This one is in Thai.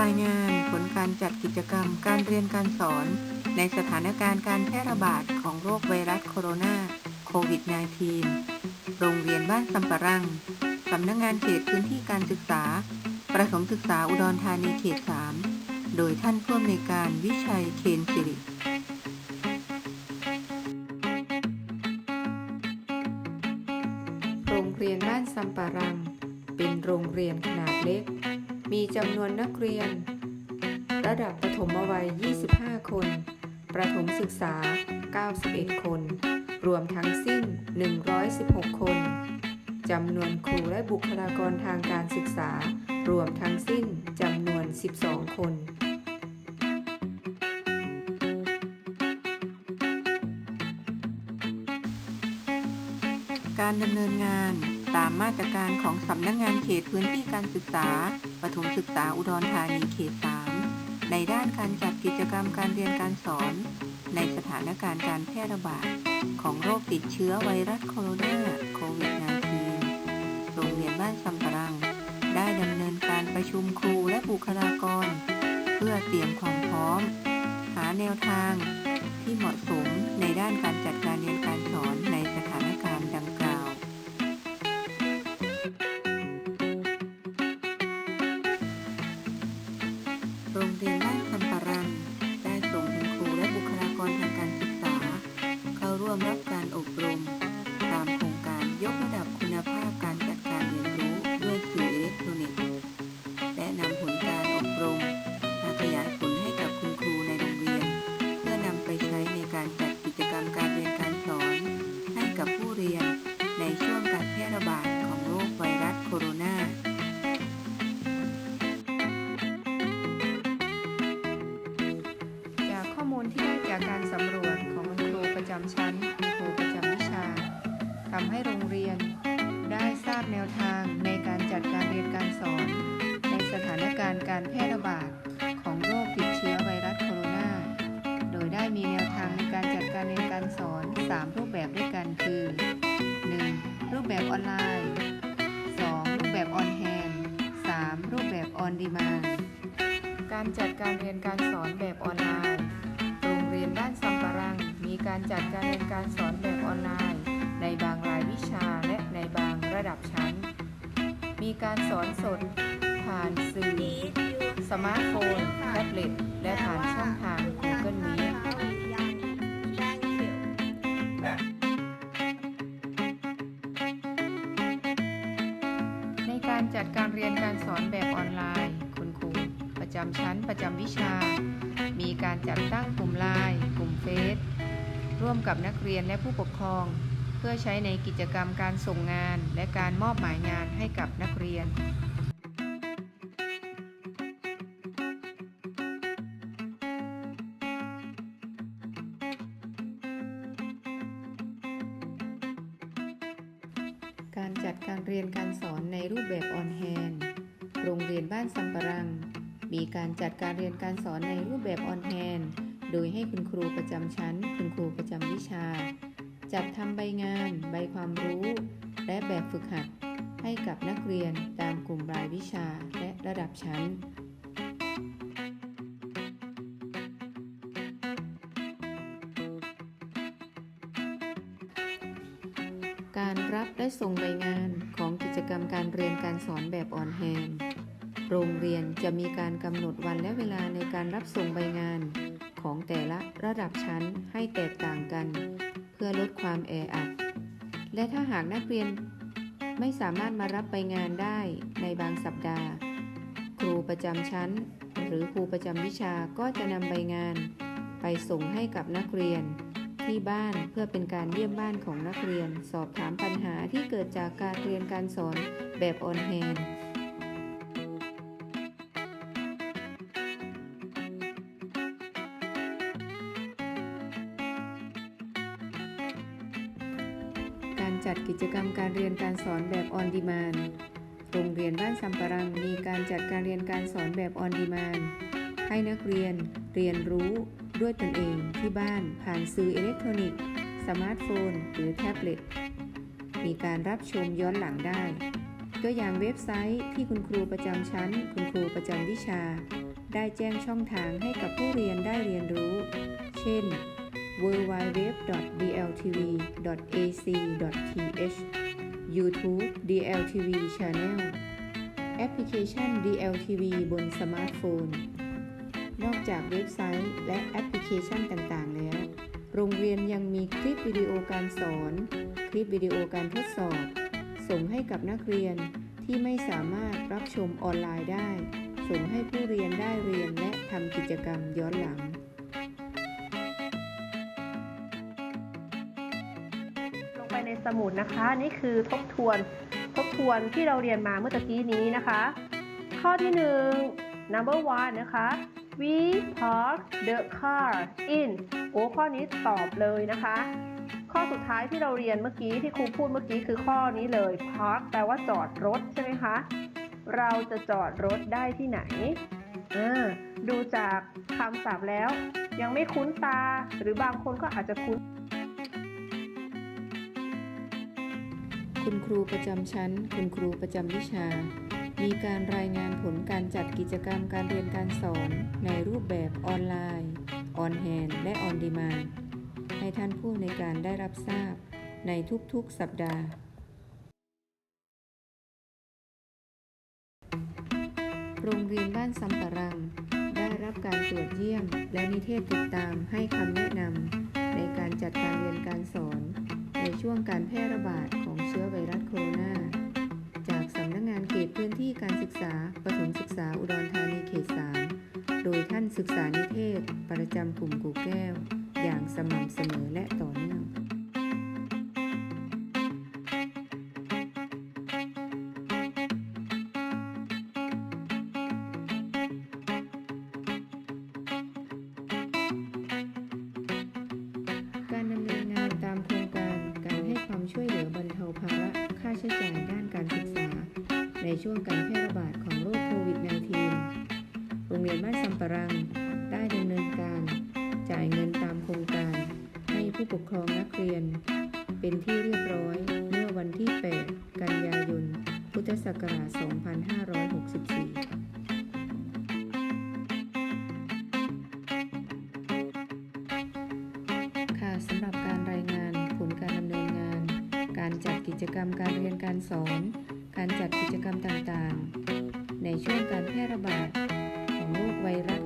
รายงานผลการจัดกิจกรรมการเรียนการสอน ในสถานการณ์การแพร่ระบาดของโรคไวรัสโคโรนาโควิด -19 โรงเรียนบ้านสำปะรัง สำนักงงานเขตพื้นที่การศึกษา ประถมศึกษาอุดรธานีเขต 3 โดยท่านผู้อำนวยการวิชัยเคนสิริโรงเรียนบ้านซัมปารัง เป็นโรงเรียนขนาดเล็ก มีจำนวนนักเรียน ระดับประถมวัย 25 คน ประถมศึกษา 91 คน รวมทั้งสิ้น 116 คน จำนวนครูและบุคลากรทางการศึกษา รวมทั้งสิ้นจำนวน 12 คนการดำเนินงาน ตามมาตรการของสำนักงงานเขตพื้นที่การศึกษาประถมศึกษาอุดรธานีเขต 3 ในด้านการจัดกิจกรรมการเรียนการสอน ในสถานการณ์การแพร่ระบาด ของโรคติดเชื้อไวรัสโคโรนาโควิด -19 โรงเรียนบ้านซัมปรัง ได้ดำเนินการประชุมครูและบุคลากร เพื่อเตรียมความพร้อม หาแนวทางที่เหมาะสมในด้านการจัด มรับการอบรม ตามโครงการยกระดับคุณภาพการจัดการเรียนรู้ คุณครูประจำวิชาทำให้โรงเรียนได้ทราบแนวทางในการจัดการเรียนการสอน ในสถานการณ์การแพร่ระบาดของโรคติดเชื้อไวรัสโคโรนา โดยได้มีแนวทางในการจัดการเรียนการสอน 3 รูปแบบด้วยกันคือ 1. รูปแบบออนไลน์ 2. รูปแบบออนแฮนด์ 3. รูปแบบออนดีมานการจัดการเรียนการสอนแบบออนไลน์ โรงเรียนบ้านซัมปะรัง การจัดการเรียนการสอนแบบออนไลน์ ในบางรายวิชาและในบางระดับชั้น มีการสอนสด ผ่านสื่อ สมาร์ทโฟน แท็บเล็ต และผ่านช่องทาง Google Meet ในการจัดการเรียนการสอนแบบออนไลน์ คุณครูประจำชั้นประจำวิชา มีการจัดตั้งกลุ่มไลน์กลุ่มเฟซ ร่วมกับนักเรียนและผู้ปกครอง เพื่อใช้ในกิจกรรมการส่งงานและการมอบหมายงานให้กับนักเรียนการจัดการเรียนการสอนในรูปแบบออนแฮนด์โรงเรียนบ้านซัมปรัง มีการจัดการเรียนการสอนในรูปแบบออนแฮนด์ โดยให้คุณครูประจำชั้น คุณครูประจำวิชา จัดทำใบงาน ใบความรู้ และแบบฝึกหัด ให้กับนักเรียนตามกลุ่มรายวิชาและระดับชั้น การรับและส่งใบงานของกิจกรรมการเรียนการสอนแบบออนแฮนด์โรงเรียนจะมีการกำหนดวันและเวลาในการรับส่งใบงาน ของแต่ละระดับชั้นให้แตกต่างกัน เพื่อลดความแออัด และถ้าหากนักเรียนไม่สามารถมารับใบงานได้ในบางสัปดาห์ ครูประจำชั้น หรือครูประจำวิชาก็จะนำใบงาน ไปส่งให้กับนักเรียน ที่บ้านเพื่อเป็นการเยี่ยมบ้านของนักเรียน สอบถามปัญหาที่เกิดจากการเรียนการสอนแบบออนแฮนด์ จกิจกรรมการเรียนการสอนแบบออนดีมานโรงเรียนบ้านซัมปรังมีการจัดการเรียนการสอนแบบออนดีมานให้นักเรียนเรียนรู้ด้วยตนเองที่บ้านผ่านสื่ออิเล็กทรอนิกส์ สมาร์ทโฟน หรือแท็บเล็ต มีการรับชมย้อนหลังได้ ตัวอย่างเว็บไซต์ที่คุณครูประจำชั้น คุณครูประจำวิชา ได้แจ้งช่องทางให้กับผู้เรียนได้เรียนรู้ เช่น www.dltv.ac.th YouTube DLTV Channel แอปพลิเคชัน DLTV บนสมาร์ทโฟน นอกจากเว็บไซต์และแอปพลิเคชันต่างๆ แล้ว โรงเรียนยังมีคลิปวิดีโอการสอน คลิปวิดีโอการทดสอบ ส่งให้กับนักเรียนที่ไม่สามารถรับชมออนไลน์ได้ ส่งให้ผู้เรียนได้เรียนและทำกิจกรรมย้อนหลัง สมุดนะคะ นี่คือทบทวนทบทวนที่เราเรียนมาเมื่อตะกี้นี้นะคะ ข้อที่หนึ่ง number one นะคะ we park the car in โอ้ข้อนี้ตอบเลยนะคะ ข้อสุดท้ายที่เราเรียนเมื่อกี้ที่ครูพูดเมื่อกี้คือข้อนี้เลย park แปลว่าจอดรถใช่ไหมคะเราจะจอดรถได้ที่ไหนดูจากคำศัพท์แล้ว ยังไม่คุ้นตาหรือบางคนก็อาจจะคุ้น คุณครูประจำชั้น คุณครูประจำวิชา มีการรายงานผลการจัดกิจกรรมการเรียนการสอน ในรูปแบบออนไลน์ ออนแฮนและออนดีมานให้ท่านผู้ในการได้รับทราบในทุกๆสัปดาห์โรงเรียนบ้านซัมปรัง ได้รับการตรวจเยี่ยม และนิเทศติดตามให้คำแนะนำในการจัดการเรียนการสอน ในช่วงการแพร่ระบาดของเชื้อไวรัสโคโรนาจากสำนักงงานเขตพื้นที่การศึกษาประถมศึกษาอุดรธานีเขต 3 โดยท่านศึกษานิเทศ ประจำกลุ่มกูแก้ว อย่างสม่ำเสมอและต่อเนื่อง ช่วงการแพร่ระบาดของโรคโควิด -19 โรงเรียนบ้านซัมปะรัง ได้ดำเนินการ จ่ายเงินตามโครงการ ให้ผู้ปกครองนักเรียน เป็นที่เรียบร้อยเมื่อวันที่ 8 กันยายน พุทธศักราช 2564ค่ะสำหรับการรายงานผลการดำเนินงาน การจัดกิจกรรมการเรียนการสอน การจัดกิจกรรมต่างๆ ในช่วงการแพร่ระบาดของโรคไวรัส